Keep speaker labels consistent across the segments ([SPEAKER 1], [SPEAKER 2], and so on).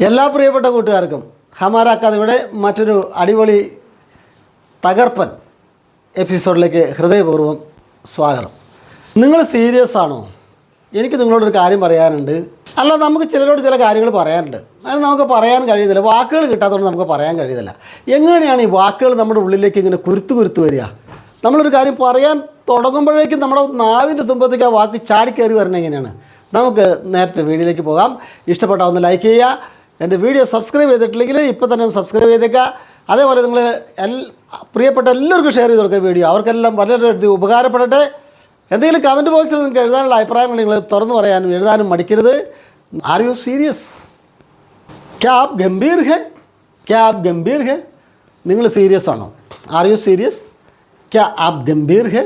[SPEAKER 1] എല്ലാ പ്രിയപ്പെട്ട കൂട്ടുകാർക്കും ഹമാര കഥയുടെ മറ്റൊരു അടിപൊളി തകർപ്പൻ എപ്പിസോഡിലേക്ക് ഹൃദയപൂർവം സ്വാഗതം. നിങ്ങൾ സീരിയസ് ആണോ? എനിക്ക് നിങ്ങളോടൊരു കാര്യം പറയാനുണ്ട്. അല്ല നമുക്ക് ചിലരോട് ചില കാര്യങ്ങൾ പറയാനുണ്ട്. അത് നമുക്ക് പറയാൻ കഴിയുന്നില്ല. വാക്കുകൾ കിട്ടാത്തതുകൊണ്ട് നമുക്ക് പറയാൻ കഴിയുന്നില്ല. എങ്ങനെയാണ് ഈ വാക്കുകൾ നമ്മുടെ ഉള്ളിലേക്ക് ഇങ്ങനെ കുരുത്തു കുരുത്തു വരിക? നമ്മളൊരു കാര്യം പറയാൻ തുടങ്ങുമ്പോഴേക്കും നമ്മുടെ നാവിന്റെ തുമ്പത്തേക്ക് ആ വാക്ക് ചാടിക്കയറി വരണെങ്ങനെയാണ് നമുക്ക് നേരത്തെ വീഡിയോയിലേക്ക് പോകാം. ഇഷ്ടപ്പെട്ട ഒന്ന് ലൈക്ക് ചെയ്യുക. എന്റെ വീഡിയോ സബ്സ്ക്രൈബ് ചെയ്തിട്ടില്ലെങ്കിൽ ഇപ്പോൾ തന്നെ ഒന്ന് സബ്സ്ക്രൈബ് ചെയ്തേക്കുക. അതേപോലെ നിങ്ങൾ എൽ പ്രിയപ്പെട്ട എല്ലാവർക്കും ഷെയർ ചെയ്ത് കൊടുക്കുക വീഡിയോ. അവർക്കെല്ലാം വളരെ ഉപകാരപ്പെടട്ടെ. എന്തെങ്കിലും കമന്റ് ബോക്സിൽ നിങ്ങൾക്ക് എഴുതാനുള്ള അഭിപ്രായങ്ങൾ നിങ്ങൾ തുറന്നു പറയാനും എഴുതാനും മടിക്കരുത്. ആർ യു സീരിയസ് ക്യാ ആപ്പ് ഗംഭീർ ഹെ ക്യാ ആപ്പ് ഗംഭീർ ഹെ നിങ്ങൾ സീരിയസ് ആണോ? ആർ യു സീരിയസ് ക്യാ ആപ്പ് ഗംഭീർ ഹെ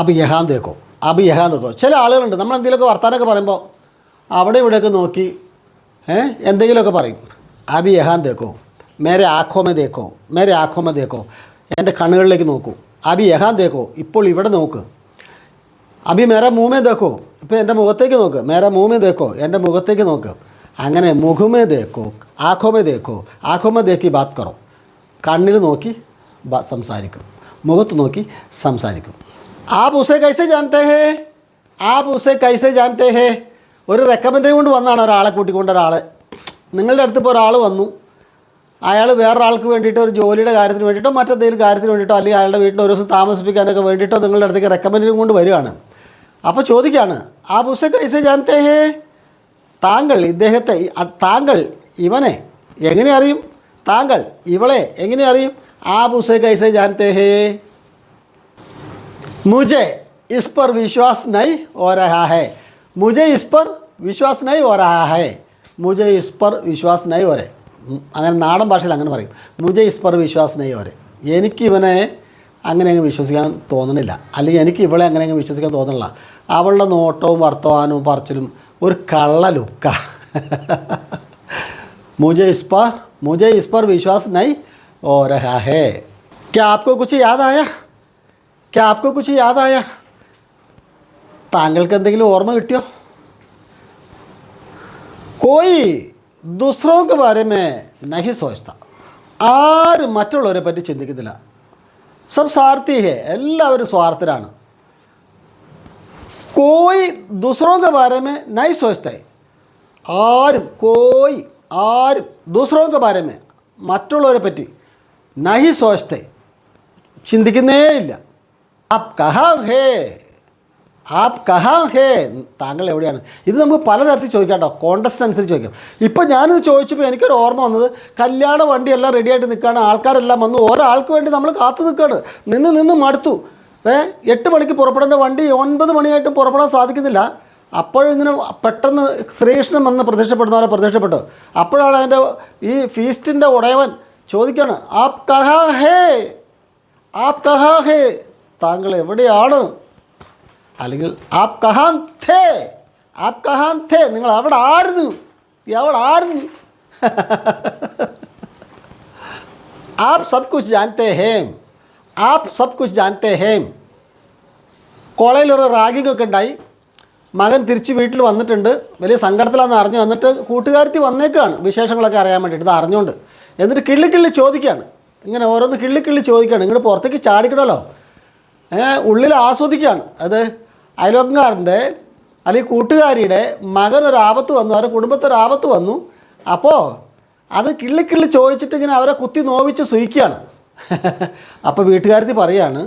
[SPEAKER 1] അബ് യഹാൻ തേക്കോ അബ് യഹാൻ തേക്കോ ചില ആളുകളുണ്ട്. നമ്മൾ എന്തെങ്കിലുമൊക്കെ വർത്താനമൊക്കെ പറയുമ്പോൾ അവിടെ ഇവിടെയൊക്കെ നോക്കി എന്തെങ്കിലുമൊക്കെ പറയും. അബി യഹാൻ തേക്കോ? മേരെ ആഖോമെ തേക്കോ? മേരെ ആഖോമെ തേക്കോ? എന്റെ കണ്ണുകളിലേക്ക് നോക്കൂ. അബി യഹാൻ തേക്കോ? ഇപ്പോൾ ഇവിടെ നോക്ക്. അബി മേരെ മൂമേ തേക്കോ? ഇപ്പോൾ എന്റെ മുഖത്തേക്ക് നോക്ക്. മേരെ മൂമേ തേക്കോ? എന്റെ മുഖത്തേക്ക് നോക്ക്. അങ്ങനെ മുഖമേ തേക്കോ? ആഖോമേ തേക്കോ? ആഖോമേ തേക്കി ബാത് കറോ? കണ്ണിൽ നോക്കി സംസാരിക്കും. മുഖത്ത് നോക്കി സംസാരിക്കും. ആപ് ഉസേ കൈസെ ജാനത്തെ ഹേ? ആപ് ഉസേ കൈസെ ജാനത്തെ ഹേ? ഒരു റെക്കമെൻഡേഷൻ കൊണ്ട് വന്നാണ് ഒരാളെ കൂട്ടിക്കൊണ്ട ഒരാളെ. നിങ്ങളുടെ അടുത്ത് ഇപ്പോൾ ഒരാൾ വന്നു. അയാൾ വേറൊരാൾക്ക് വേണ്ടിയിട്ട് ഒരു ജോലിയുടെ കാര്യത്തിന് വേണ്ടിയിട്ടോ മറ്റെന്തെങ്കിലും കാര്യത്തിന് വേണ്ടിയിട്ടോ അല്ലെങ്കിൽ അയാളുടെ വീട്ടിൽ ഒരു ദിവസം താമസിപ്പിക്കാനൊക്കെ വേണ്ടിയിട്ടോ നിങ്ങളുടെ അടുത്തേക്ക് റെക്കമെൻഡേഷൻ കൊണ്ട് വരികയാണ്. അപ്പോൾ ചോദിക്കുകയാണ് ആ പുസ്തക കൈസ ജാനത്തെ ഹേ? താങ്കൾ ഇദ്ദേഹത്തെ താങ്കൾ ഇവനെ എങ്ങനെ അറിയും? താങ്കൾ ഇവളെ എങ്ങനെ അറിയും? ആ പുസ്തക കൈസ ജാനത്തെ ഹേ? മുജെ ഇസ്പർ വിശ്വാസ് നൈ ഓരഹാ ഹേ. മുജെ ഇസ് പർ വിശ്വാസ് നൈ ഓരാ ഹേ മുജെ ഇസ് പർ വിശ്വാസ് നൈ ഓരെ അങ്ങനെ നാടൻ ഭാഷയിൽ അങ്ങനെ പറയും മുജെ ഇസ് പർ വിശ്വാസ് നൈ ഓരെ എനിക്ക് ഇവനെ അങ്ങനെ അങ്ങ് വിശ്വസിക്കാൻ തോന്നണില്ല. അല്ലെങ്കിൽ എനിക്ക് ഇവളെ അങ്ങനെ അങ്ങ് വിശ്വസിക്കാൻ തോന്നണില്ല. അവളുടെ നോട്ടവും വർത്തമാനവും പറച്ചിലും ഒരു കള്ള ലുക്ക. മുജെ ഇസ് പർ മുജെ ഇസ് പർ വിശ്വാസ് നൈ ഓ രഹാ ഹേ. ക്യാ ആപ്കോ കുച്ച് യാദായ? ക്യാ ആപ്കോ കുച്ച് യാദായ? താങ്കൾക്ക് എന്തെങ്കിലും ഓർമ്മ കിട്ടിയോ? കോയി ദുസ്രോക്ക് ബാരമേ നഹി സോച്ചത ആരും മറ്റുള്ളവരെ പറ്റി ചിന്തിക്കുന്നില്ല. സബ് സ്വാർത്ഥി എല്ലാവരും സ്വാർത്ഥരാണ്. കോയി ദുസ്രോക്ക് ബാരമേ നൈ സോച്ചതേ ആരും കോയി ആരും ദുസ്രോക്ക് ബാരമേ മറ്റുള്ളവരെ പറ്റി നഹി സോച്ചത്തെ ചിന്തിക്കുന്നേ ഇല്ല ആപ് കഹാ ഹേ. ആപ് കഹാ ഹേ. താങ്കൾ എവിടെയാണ്? ഇത് നമുക്ക് പലതരത്തിൽ ചോദിക്കാം കേട്ടോ. കോണ്ടസ്റ്റ് അനുസരിച്ച് ചോദിക്കാം. ഇപ്പം ഞാനിത് ചോദിച്ചപ്പോൾ എനിക്കൊരു ഓർമ്മ വന്നത് കല്യാണ വണ്ടിയെല്ലാം റെഡിയായിട്ട് നിൽക്കുകയാണ് ആൾക്കാരെല്ലാം വന്നു. ഒരാൾക്ക് വേണ്ടി നമ്മൾ കാത്തു നിൽക്കുകയാണ് നിന്ന് നിന്ന് മടുത്തു. ഏ? എട്ട് മണിക്ക് പുറപ്പെടേണ്ട വണ്ടി ഒൻപത് മണിയായിട്ടും പുറപ്പെടാൻ സാധിക്കുന്നില്ല. അപ്പോഴിങ്ങനെ പെട്ടെന്ന് ശ്രീകൃഷ്ണൻ വന്ന് പ്രത്യക്ഷപ്പെടുന്ന പോലെ പ്രത്യക്ഷപ്പെട്ടു. അപ്പോഴാണ് അതിന്റെ ഈ ഫീസ്റ്റിന്റെ ഉടയവൻ ചോദിക്കുകയാണ് ആപ് കഹാ ഹേ. ആപ് കഹാ ഹേ. താങ്കൾ എവിടെയാണ്? അല്ലെങ്കിൽ ആപ് കഹാൻ ഥേ ആപ് കഹാൻ ഥേ നിങ്ങൾ അവിടെ ആയിരുന്നു അവിടെ ആരുന്നു? ആപ് സബ് കുശ് ജാനത്തെ ഹേം ആപ് സബ് കുശ് ജാനത്തെ ഹേം. കോളേജിലൊരു ഒക്കെ ഉണ്ടായി. മകൻ തിരിച്ച് വീട്ടിൽ വന്നിട്ടുണ്ട്. വലിയ സങ്കടത്തിലാണെന്ന് അറിഞ്ഞു വന്നിട്ട് കൂട്ടുകാരത്തി വന്നേക്കാണ്. വിശേഷങ്ങളൊക്കെ അറിയാൻ വേണ്ടിയിട്ട് ഇത് അറിഞ്ഞുകൊണ്ട്. എന്നിട്ട് കിള്ളിക്കിള്ളി ചോദിക്കുകയാണ്. ഇങ്ങനെ ഓരോന്ന് കിള്ളിക്കിള്ളി ചോദിക്കുകയാണ്. ഇങ്ങോട്ട് പുറത്തേക്ക് ചാടിക്കണമല്ലോ ഉള്ളിൽ ആസ്വദിക്കുകയാണ്. അത് അയൽവക്കാരന്റെ അല്ലെങ്കിൽ കൂട്ടുകാരിയുടെ മകനൊരാപത്ത് വന്നു അവരുടെ കുടുംബത്തൊരാപത്ത് വന്നു. അപ്പോൾ അത് കിള്ളിക്കിള്ളി ചോദിച്ചിട്ട് ഇങ്ങനെ അവരെ കുത്തി നോവിച്ച് സുഖിക്കുകയാണ്. അപ്പോൾ വീട്ടുകാരത്തി പറയാണ്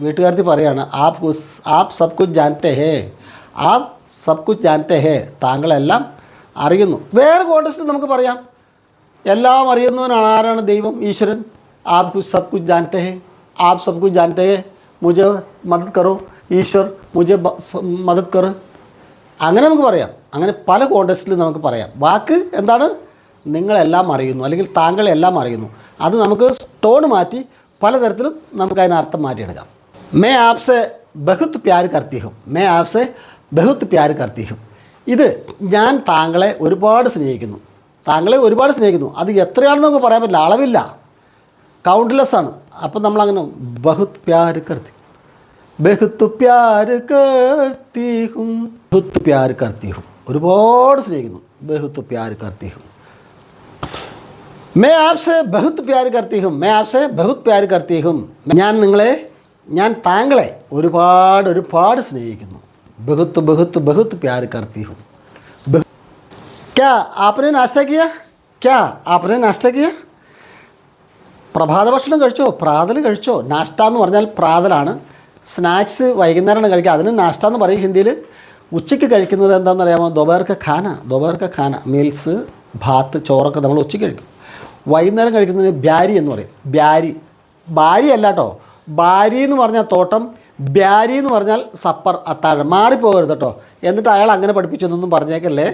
[SPEAKER 1] വീട്ടുകാരത്തി പറയാണ് ആപ് കുസ് ആപ് സബ് കുജ് ജാനത്തെ ഹേ ആപ് സബ് കുജ് ജാനത്തെ ഹേ. താങ്കളെല്ലാം അറിയുന്നു. വേറെ കോണ്ടസ്റ്റ് നമുക്ക് പറയാം. എല്ലാം അറിയുന്നവനാണ് ആരാണ് ദൈവം? ഈശ്വരൻ. ആപ് കുച്ച് സബ് കുജ് ജാനത്തെ ഹേ ആപ് സബ് കുജ് ജാനത്തെ ഹേ മുജ മദ് കറോ ഈശ്വർ സ- മദത് കർ അങ്ങനെ നമുക്ക് പറയാം. അങ്ങനെ പല കോണ്ടസ്റ്റിലും നമുക്ക് പറയാം. വാക്ക് എന്താണ്? നിങ്ങളെല്ലാം അറിയുന്നു. അല്ലെങ്കിൽ താങ്കളെല്ലാം അറിയുന്നു. അത് നമുക്ക് ടോൺ മാറ്റി പലതരത്തിലും നമുക്ക് അതിന് അർത്ഥം മാറ്റിയെടുക്കാം. മേ ആപ്സെ ബഹുത്ത് പ്യാർ കർത്തിഹും. മേ ആപ്സെ ബഹുത്ത് പ്യാർ കർത്തിഹും. ഇത് ഞാൻ താങ്കളെ ഒരുപാട് സ്നേഹിക്കുന്നു. താങ്കളെ ഒരുപാട് സ്നേഹിക്കുന്നു. അത് എത്രയാണെന്ന് നമുക്ക് പറയാൻ പറ്റില്ല. അളവില്ല. കൗണ്ട്ലെസ് ആണ്. അപ്പം നമ്മളങ്ങനെ ബഹുത് പ്യാർ കർത്തി ബഹുത്ത് പ്യാർ പ്യാർ കർത്തിഹും. ഒരുപാട് സ്നേഹിക്കുന്നു. ബഹുത്ത് പ്യാർ കർത്തിഹും. മേ ആപ്സ് ബഹുത്ത് പ്യാർ കർത്തിഹും? മേ ആപ്സ് ബഹുത്ത് പ്യാർ കർത്തിഹും? ഞാൻ നിങ്ങളെ ഞാൻ താങ്കളെ ഒരുപാട് ഒരുപാട് സ്നേഹിക്കുന്നു. ബഹുത്ത് ബഹുത്ത് ബഹുത്ത് പ്യാർ കർത്തിഹും ക്യാ ആപ്നെ നാസ്റ്റ ക്യാ ആപ്പനെ നാസ്റ്റ പ്രഭാത ഭക്ഷണം കഴിച്ചോ? പ്രാതൽ കഴിച്ചോ? നാസ്ത എന്ന് പറഞ്ഞാൽ പ്രാതലാണ്. സ്നാക്സ് വൈകുന്നേരമാണ് കഴിക്കുക. അതിന് നാഷ്ട എന്ന് പറയും ഹിന്ദിയിൽ. ഉച്ചയ്ക്ക് കഴിക്കുന്നത് എന്താണെന്ന് അറിയാമോ ദൊബേർക്ക് ഖാന. ദൊബേർക്ക് ഖാന. മീൽസ് ഭാത്ത് ചോറൊക്കെ നമ്മൾ ഉച്ചയ്ക്ക് കഴിക്കും. വൈകുന്നേരം കഴിക്കുന്നതിന് ബ്യാരി എന്ന് പറയും. ബ്യാരി ബാരി അല്ല കേട്ടോ. ബാരി എന്ന് പറഞ്ഞാൽ തോട്ടം. ബ്യാരി എന്ന് പറഞ്ഞാൽ സപ്പർ അത്താഴം. മാറിപ്പോകരുത് കേട്ടോ. എന്നിട്ട് അയാൾ അങ്ങനെ പഠിപ്പിച്ചൊന്നും പറഞ്ഞേക്കല്ലേ?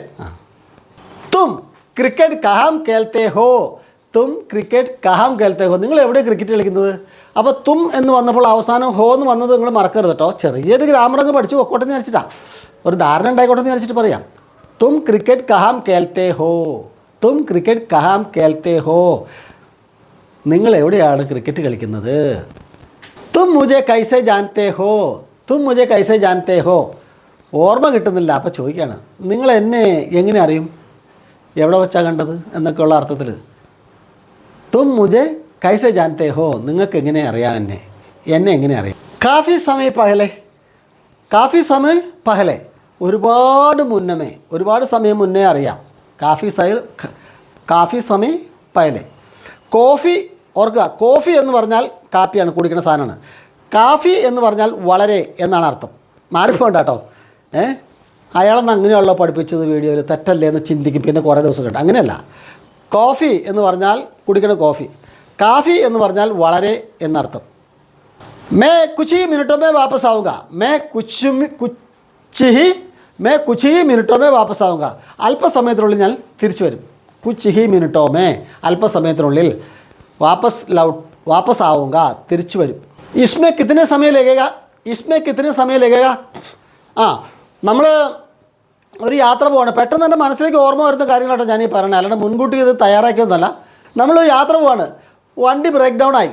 [SPEAKER 1] തും. ക്രിക്കറ്റ് കഹാം കേൾത്തേ ഹോ. തും ക്രിക്കറ്റ് കഹാം കേൾത്തെ ഹോ. നിങ്ങൾ എവിടെ ക്രിക്കറ്റ് കളിക്കുന്നത്? അപ്പോൾ തും എന്ന് വന്നപ്പോൾ അവസാനം ഹോ എന്ന് വന്നത് നിങ്ങൾ മറക്കരുത് കേട്ടോ. ചെറിയൊരു ഗ്രാമർ അങ്ങ് പഠിച്ച് പൊക്കോട്ടെ എന്ന് വിചാരിച്ചിട്ടാ. ഒരു ധാരണ ഉണ്ടായിക്കോട്ടെ എന്ന് വിചാരിച്ചിട്ട് പറയാം. തും ക്രിക്കറ്റ് കഹാം കേൾത്തെ ഹോ. തും ക്രിക്കറ്റ് കഹാം കേൾത്തെ ഹോ. നിങ്ങൾ എവിടെയാണ് ക്രിക്കറ്റ് കളിക്കുന്നത്? തും മുജെ കൈസെ ജാനത്തെ ഹോ. തും മുജെ കൈസെ ജാനത്തെ ഹോ. ഓർമ്മ കിട്ടുന്നില്ല. അപ്പോൾ ചോദിക്കുകയാണ് നിങ്ങൾ എന്നെ എങ്ങനെ അറിയും? എവിടെ വെച്ചാണ് കണ്ടത്? എന്നൊക്കെയുള്ള അർത്ഥത്തിൽ തും മുജെ കൈസ ജാനത്തെ ഹോ നിങ്ങൾക്ക് എങ്ങനെ അറിയാം എന്നെ? എന്നെ എങ്ങനെ അറിയാം? കാഫി സമയ പഹലെ. കാഫി സമയ പഹലെ. ഒരുപാട് മുന്നമേ ഒരുപാട് സമയം മുന്നേ അറിയാം. കാഫി സൈൽ കാഫി സമയ പഹലെ. കോഫി ഓർക്കുക കോഫി എന്ന് പറഞ്ഞാൽ കാപ്പിയാണ് കുടിക്കുന്ന സാധനമാണ്. കാഫി എന്ന് പറഞ്ഞാൽ വളരെ എന്നാണ് അർത്ഥം. മാറിപ്പോണ്ട കേട്ടോ ഏ? അയാളെന്ന് അങ്ങനെയുള്ള പഠിപ്പിച്ചത് വീഡിയോയിൽ തെറ്റല്ലേ എന്ന് ചിന്തിക്കും. പിന്നെ കുറേ ദിവസം കേട്ടോ അങ്ങനെയല്ല. കോഫി എന്ന് പറഞ്ഞാൽ കുടിക്കണ കോഫി. കാഫി എന്ന് പറഞ്ഞാൽ വളരെ എന്നർത്ഥം. മേ കുച്ചി മിനിട്ടൊമേ വാപ്പസ് ആവുക മേ കുച്ചു കുച്ചിഹി മേ കുച്ചിഹി മിനിറ്റോമേ വാപ്പസ് ആവുക അല്പസമയത്തിനുള്ളിൽ ഞാൻ തിരിച്ചു വരും. കുച്ചിഹി മിനിട്ടോമേ അല്പസമയത്തിനുള്ളിൽ വാപ്പസ് ലൗട്ട് വാപ്പസ് ആവുക തിരിച്ചു വരും. ഇസ്മേ കിത്തിനെ സമയം ലേഖക ഇസ്മേ കിത്തിനെ സമയം ലേഖക ആ നമ്മൾ ഒരു യാത്ര പോവാണ്. പെട്ടെന്ന് എന്റെ മനസ്സിലേക്ക് ഓർമ്മ വരുന്ന കാര്യങ്ങളാണ് ഞാൻ ഈ പറയുന്നത്. അല്ലാണ്ട് മുൻകൂട്ടി ഇത് തയ്യാറാക്കിയൊന്നുമല്ല നമ്മൾ യാത്ര പോവാണ്. വണ്ടി ബ്രേക്ക് ഡൗൺ ആയി.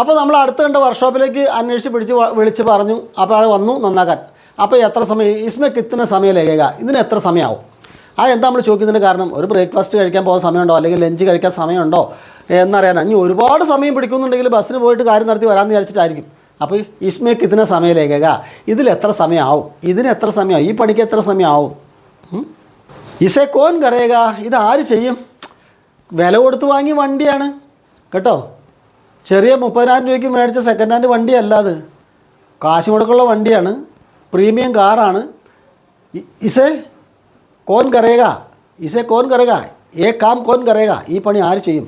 [SPEAKER 1] അപ്പോൾ നമ്മൾ അടുത്ത കണ്ട വർക്ക്ഷോപ്പിലേക്ക് അന്വേഷിച്ച് പിടിച്ച് വിളിച്ച് പറഞ്ഞു. അപ്പോൾ ആൾ വന്നു നന്നാക്കാൻ. അപ്പോൾ എത്ര സമയം ഇസ്മയ്ക്ക് ഇത്ര സമയം ലേഖക. ഇതിന് എത്ര സമയമാവും ആ എന്താ നമ്മൾ ചോദിക്കുന്നതിന് കാരണം ഒരു ബ്രേക്ക്ഫാസ്റ്റ് കഴിക്കാൻ പോകാൻ സമയമുണ്ടോ? അല്ലെങ്കിൽ ലഞ്ച് കഴിക്കാൻ സമയമുണ്ടോ? എന്നറിയാൻ. ഇനി ഒരുപാട് സമയം പിടിക്കുന്നുണ്ടെങ്കിൽ ബസ്സിന് പോയിട്ട് കാര്യം നടത്തി വരാമെന്ന് വിചാരിച്ചിട്ടായിരിക്കും. അപ്പോൾ ഇസ്മയ്ക്ക് ഇതിന് സമയം ലേഖക. ഇതിൽ എത്ര സമയമാവും? ഇതിന് എത്ര സമയമാവും? ഈ പണിക്ക് എത്ര സമയമാവും? ഇസെ കോൻ കരയുക ഇത് ആര് ചെയ്യും? വില കൊടുത്ത് വാങ്ങി വണ്ടിയാണ്. കേട്ടോ? ചെറിയ മുപ്പതിനായിരം രൂപയ്ക്ക് മേടിച്ച സെക്കൻഡ് ഹാൻഡ് വണ്ടിയല്ല അത്. കാശ് മുടക്കുള്ള വണ്ടിയാണ്. പ്രീമിയം കാറാണ്. ഇസെ കോൻ കരയുക ഇസെ കോൻ കരയുക ഏ കാം കോൻ കരയുക ഈ പണി ആര് ചെയ്യും?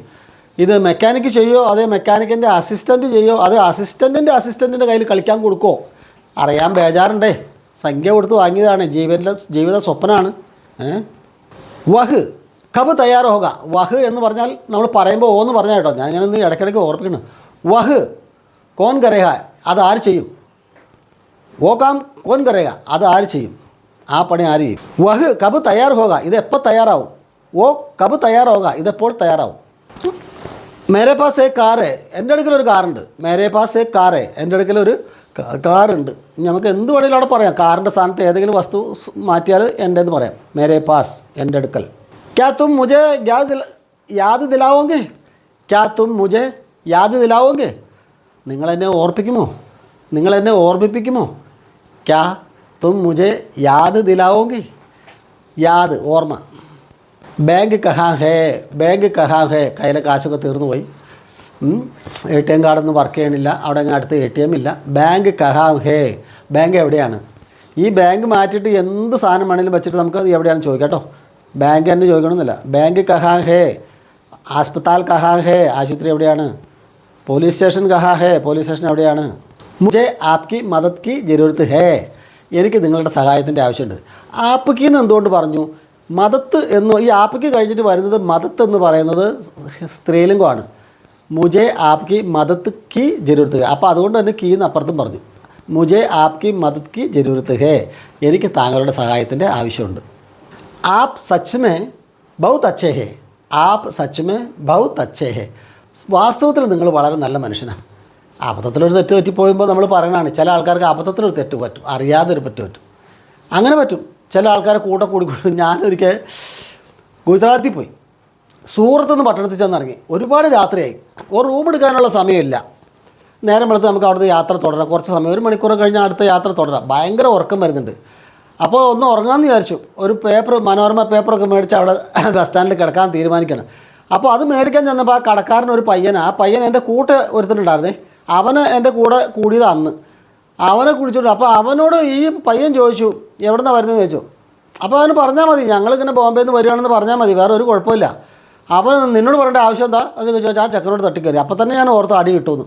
[SPEAKER 1] ഇത് മെക്കാനിക്ക് ചെയ്യോ അതേ മെക്കാനിക്കിന്റെ അസിസ്റ്റന്റ് ചെയ്യോ അതേ അസിസ്റ്റന്റിന്റെ അസിസ്റ്റന്റിന്റെ കയ്യിൽ കളിക്കാൻ കൊടുക്കോ? അറിയാൻ ബേജാറുണ്ടേ. സംഖ്യ കൊടുത്ത് വാങ്ങിയതാണ്. ജീവന്റെ ജീവിത സ്വപ്നമാണ് വഹ്. കബ് തയ്യാറാവുക. വഹ് എന്ന് പറഞ്ഞാൽ നമ്മൾ പറയുമ്പോൾ ഓ എന്ന് പറഞ്ഞാൽ കേട്ടോ. ഞാൻ ഞാനൊന്ന് ഇടയ്ക്കിടയ്ക്ക് ഓർപ്പിക്കണം വഹ്. കോൻ കരയുക. അത് ആര് ചെയ്യും? ഓക്കാം കോൻ കരയുക. അത് ആര് ചെയ്യും? ആ പണി ആര് ചെയ്യും? വഹ്. കബ് തയ്യാറാവുക. ഇതെപ്പോൾ തയ്യാറാവും? ഓ കബ് തയ്യാറാവുക. ഇതെപ്പോൾ തയ്യാറാവും? മേരെ പാസ് ഏ കാറേ എന്റെ അടുക്കൽ ഒരു കാറുണ്ട്. മേരെ പാസ് ഏ കാറേ എന്റെ അടുക്കൽ ഒരു കാറുണ്ട്. നമുക്ക് എന്ത് വേണമെങ്കിലും അവിടെ പറയാം. കാറിന്റെ സ്ഥാനത്ത് ഏതെങ്കിലും വസ്തു മാറ്റിയാൽ എന്റെ എന്ന് പറയാം. മേരെ പാസ് എന്റെ അടുക്കൽ. ക്യാ തും മുജെ യാദ് യാദ് ദിലാവോങ്കെ? ക്യാ തും മുജെ യാദ് ദിലാവോങ്കെ? നിങ്ങളെന്നെ ഓർപ്പിക്കുമോ? നിങ്ങളെന്നെ ഓർമ്മിപ്പിക്കുമോ? ക്യാ തും മുജെ യാദ് ദിലാവോങ്കെ? യാദ് ഓർമ്മ. ബാങ്ക് കഹാ ഹേ ബാങ്ക് കഹാ ഹേ. കയ്യിലെ കാശൊക്കെ തീർന്നു പോയി. എ ടി എം കാർഡൊന്നും വർക്ക് ചെയ്യണില്ല. അവിടെ അടുത്ത് എ ടി എം ഇല്ല. ബാങ്ക് കഹാ ഹേ. ബാങ്ക് എവിടെയാണ്? ഈ ബാങ്ക് മാറ്റിയിട്ട് എന്ത് സാധനം വേണമെങ്കിലും വെച്ചിട്ട് നമുക്ക് അത് എവിടെയാണെന്ന് ചോദിക്കാം കേട്ടോ. ബാങ്ക് തന്നെ ചോദിക്കണമെന്നില്ല. ബാങ്ക് കഹാ ഹേ. ആസ്പത്താൽ കഹാ ഹേ. ആശുപത്രി എവിടെയാണ്? പോലീസ് സ്റ്റേഷൻ കഹാ ഹേ. പോലീസ് സ്റ്റേഷൻ എവിടെയാണ്? മുझे ആപ്കി മദത് കി ജരൂരത്ത് ഹേ. എനിക്ക് നിങ്ങളുടെ സഹായത്തിന്റെ ആവശ്യമുണ്ട്. ആപ്കി എന്ന് എന്തുകൊണ്ട് പറഞ്ഞു? മദത്ത് എന്ന് ഈ ആപ്കി കഴിഞ്ഞിട്ട് വരുന്നത് മതത്ത് എന്ന് പറയുന്നത് സ്ത്രീലിംഗമാണ്. മുജെ ആപ്കി മതത്ത് കി ജരൂരത്ത്. ഹേ അപ്പോൾ അതുകൊണ്ട് തന്നെ കീ എന്ന് അപ്പുറത്തും പറഞ്ഞു. മുജെ ആപ്കി മദത് കി ജരൂരത്ത് ഹേ. എനിക്ക് താങ്കളുടെ സഹായത്തിന്റെ ആവശ്യമുണ്ട്. ആപ് സച്ച് ബൗത്ത് അച്ഛേ ഹേ. ആപ് സച്ച് ബൗത്ത് അച്ഛേ ഹേ. വാസ്തവത്തിൽ നിങ്ങൾ വളരെ നല്ല മനുഷ്യനാണ്. അബദ്ധത്തിലൊരു തെറ്റ് പറ്റിപ്പോയുമ്പോൾ നമ്മൾ പറയണതാണ് ചില ആൾക്കാർക്ക് അബദ്ധത്തിലൊരു തെറ്റ് പറ്റും അറിയാതെ ഒരു പറ്റു പറ്റും. അങ്ങനെ പറ്റും. ചില ആൾക്കാരെ കൂടെ കൂടി ഞാനൊരിക്കൽ ഗുജറാത്തിൽ പോയി. സൂറത്ത് നിന്ന് പട്ടണത്തിൽ ചെന്നിറങ്ങി. ഒരുപാട് രാത്രിയായി. ഒരു റൂം എടുക്കാനുള്ള സമയമില്ല. നേരം വെളുത്ത് നമുക്ക് അവിടുത്തെ യാത്ര തുടരാം. കുറച്ച് സമയം ഒരു മണിക്കൂർ കഴിഞ്ഞാൽ അടുത്ത യാത്ര തുടരാം. ഭയങ്കര ഉറക്കം വരുന്നുണ്ട്. അപ്പോൾ ഒന്ന് ഉറങ്ങാമെന്ന് വിചാരിച്ചു. ഒരു പേപ്പർ മനോരമ പേപ്പറൊക്കെ മേടിച്ച് അവിടെ ബസ് സ്റ്റാൻഡിൽ കിടക്കാൻ തീരുമാനിക്കണം. അപ്പോൾ അത് മേടിക്കാൻ ചെന്നപ്പോൾ ആ കടക്കാരൻ ഒരു പയ്യൻ ആ പയ്യൻ എന്റെ കൂട്ട് ഒരുത്തനുണ്ടായിരുന്നേ. അവന് എന്റെ കൂടെ കൂടിയത് അന്ന്. അവനെ കുടിച്ചോണ്ട് അപ്പോൾ അവനോട് ഈ പയ്യൻ ചോദിച്ചു എവിടുന്നാ വരുന്നത് ചോദിച്ചു? അപ്പോൾ അവന് പറഞ്ഞാൽ മതി ഞങ്ങളിങ്ങനെ ബോംബെയിൽ നിന്ന് വരികയാണെന്ന് പറഞ്ഞാൽ മതി വേറെ ഒരു കുഴപ്പമില്ല. അവൻ നിന്നോട് പറയേണ്ട ആവശ്യം എന്താ? എന്ന് ചോദിച്ചാൽ ആ ചക്കനോട് തട്ടിക്കയറി. അപ്പോൾ തന്നെ ഞാൻ ഓർത്ത് അടി കിട്ടുമെന്ന്.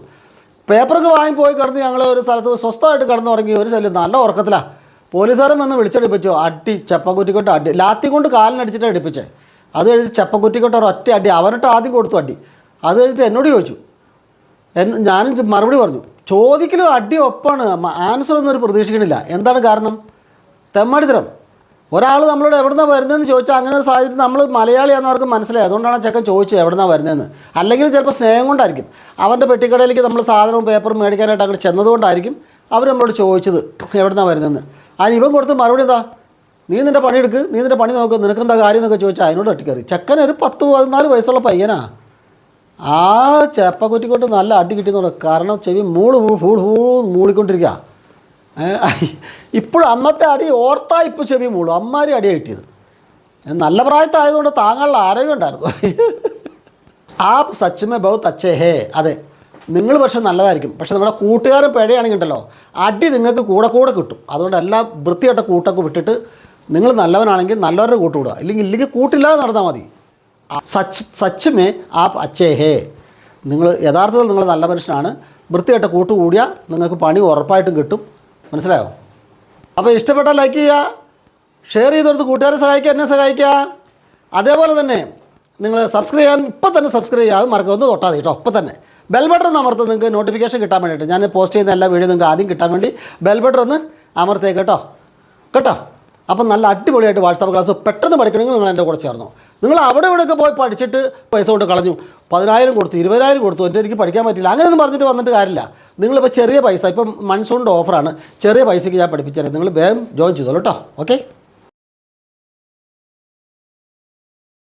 [SPEAKER 1] പേപ്പറൊക്കെ വാങ്ങി പോയി കിടന്ന് ഞങ്ങൾ ഒരു സ്ഥലത്ത് സ്വസ്ഥമായിട്ട് കിടന്ന് ഉറങ്ങി ഒരു ശല്യം നല്ല ഉറക്കത്തിലാണ് പോലീസുകാരൻ വന്ന് വിളിച്ചടിപ്പിച്ചു അടി ചെപ്പക്കുറ്റിക്കൊണ്ട് അടി. ലാത്തി കൊണ്ട് കാലിനടിച്ചിട്ട് അടിപ്പിച്ചേ. അത് കഴിഞ്ഞിട്ട് ചെപ്പക്കുറ്റിക്കൊണ്ട് ഒരു ഒറ്റ അടി അവനിട്ട് ആദ്യം കൊടുത്തു അടി. അത് കഴിഞ്ഞിട്ട് എന്നോട് ചോദിച്ചു. ഞാനും മറുപടി പറഞ്ഞു. ചോദിക്കലും അടി ഒപ്പാണ്. ആൻസർ ഒന്നും ഒരു പ്രതീക്ഷിക്കണില്ല. എന്താണ് കാരണം? തെമ്മാടിത്തരം. ഒരാൾ നമ്മളോട് എവിടുന്നാണ് വരുന്നതെന്ന് ചോദിച്ചാൽ അങ്ങനെ ഒരു സാഹചര്യം നമ്മൾ മലയാളിയാണെന്ന് അവർക്ക് മനസ്സിലായി. അതുകൊണ്ടാണ് ചെക്കൻ ചോദിച്ചത് എവിടുന്നാണ് വരുന്നതെന്ന്. അല്ലെങ്കിൽ ചിലപ്പോൾ സ്നേഹം കൊണ്ടായിരിക്കും. അവന്റെ പെട്ടിക്കടയിലേക്ക് നമ്മൾ സാധനവും പേപ്പറും മേടിക്കാനായിട്ട് അങ്ങോട്ട് ചെന്നതുകൊണ്ടായിരിക്കും അവർ നമ്മളോട് ചോദിച്ചത് എവിടുന്നാണ് വരുന്നതെന്ന്. അതിന് ഇവൻ കൊടുത്ത മറുപടി എന്താ? നീ നിന്റെ പണിയെടുക്ക്. നീ നിന്റെ പണി നോക്ക്. നിനക്കെന്താ കാര്യം? എന്നൊക്കെ ചോദിച്ചാൽ അതിനോട് തട്ടിക്കറി ചെക്കൻ ഒരു പത്ത് പതിനാല് വയസ്സുള്ള പയ്യനാ. ആ ചെപ്പക്കുറ്റിക്കൊണ്ട് നല്ല അടി കിട്ടിയെന്നുള്ളത് കാരണം ചെവി മൂൾ ഹൂൾ ഹൂൾ മൂളിക്കൊണ്ടിരിക്കുക ഇപ്പോഴും അന്നത്തെ അടി ഓർത്താ ഇപ്പോൾ ചെവി മൂളും. അമ്മാരി അടിയാണ് കിട്ടിയത്. നല്ല പ്രായത്തായതുകൊണ്ട് താങ്കളുടെ ആരോഗ്യം ഉണ്ടായിരുന്നു. ആ സച്ചിമ ബഹുത്ത് അച്ഛേ ഹേ. അതെ നിങ്ങൾ പക്ഷെ നല്ലതായിരിക്കും. പക്ഷെ നമ്മുടെ കൂട്ടുകാരൻ പിഴയാണെങ്കിൽ ഉണ്ടല്ലോ അടി നിങ്ങൾക്ക് കൂടെ കൂടെ കിട്ടും. അതുകൊണ്ട് എല്ലാ വൃത്തിയായിട്ട കൂട്ടൊക്കെ വിട്ടിട്ട് നിങ്ങൾ നല്ലവനാണെങ്കിൽ നല്ലവരുടെ കൂട്ടുകൂടുക ഇല്ലെങ്കിൽ ഇല്ലെങ്കിൽ കൂട്ടില്ലാതെ നടന്നാൽ മതി. സച്ച് സച്ച് മേ അച്ഛേ ഹേ നിങ്ങൾ യഥാർത്ഥത്തിൽ നിങ്ങൾ നല്ല മനുഷ്യനാണ്. വൃത്തിയായിട്ട് കൂട്ട് കൂടിയാൽ നിങ്ങൾക്ക് പണി ഉറപ്പായിട്ടും കിട്ടും. മനസ്സിലായോ? അപ്പോൾ ഇഷ്ടപ്പെട്ടാൽ ലൈക്ക് ചെയ്യുക. ഷെയർ ചെയ്തെടുത്ത് കൂട്ടുകാരെ സഹായിക്കുക എന്നെ സഹായിക്കുക. അതേപോലെ തന്നെ നിങ്ങൾ സബ്സ്ക്രൈബ് ചെയ്യാൻ ഇപ്പം തന്നെ സബ്സ്ക്രൈബ് ചെയ്യാതെ മറക്കൊന്ന് തൊട്ടാൽ കേട്ടോ. ഇപ്പം തന്നെ. ബെൽ ബട്ടൺ ഒന്ന് അമർത്ത് നിങ്ങൾക്ക് നോട്ടിഫിക്കേഷൻ കിട്ടാൻ വേണ്ടിയിട്ട്. ഞാൻ പോസ്റ്റ് ചെയ്യുന്ന എല്ലാ വീഡിയോ നിങ്ങൾക്ക് ആദ്യം കിട്ടാൻ വേണ്ടി ബെൽ ബട്ടൺ ഒന്ന് അമർത്തേ കേട്ടോ. കേട്ടോ? അപ്പം നല്ല അടിപൊളിയായിട്ട് വാട്സാപ്പ് ക്ലാസ് പെട്ടെന്ന് പഠിക്കണമെങ്കിൽ നിങ്ങൾ എന്റെ കൂടെ ചേർന്നു. നിങ്ങൾ അവിടെ ഇവിടെയൊക്കെ പോയി പഠിച്ചിട്ട് പൈസ കൊണ്ട് കളഞ്ഞു. പതിനായിരം കൊടുത്തു ഇരുപതിനായിരം കൊടുത്തു എന്റെ എനിക്ക് പഠിക്കാൻ പറ്റില്ല അങ്ങനെ ഒന്നും പറഞ്ഞിട്ട് വന്നിട്ട് കാര്യമില്ല. നിങ്ങളിപ്പോൾ ചെറിയ പൈസ ഇപ്പം മൺസൂണിന്റെ ഓഫറാണ് ചെറിയ പൈസയ്ക്ക് ഞാൻ പഠിപ്പിച്ചത് നിങ്ങൾ വേഗം ജോയിൻ ചെയ്തോളൂ കേട്ടോ. ഓക്കെ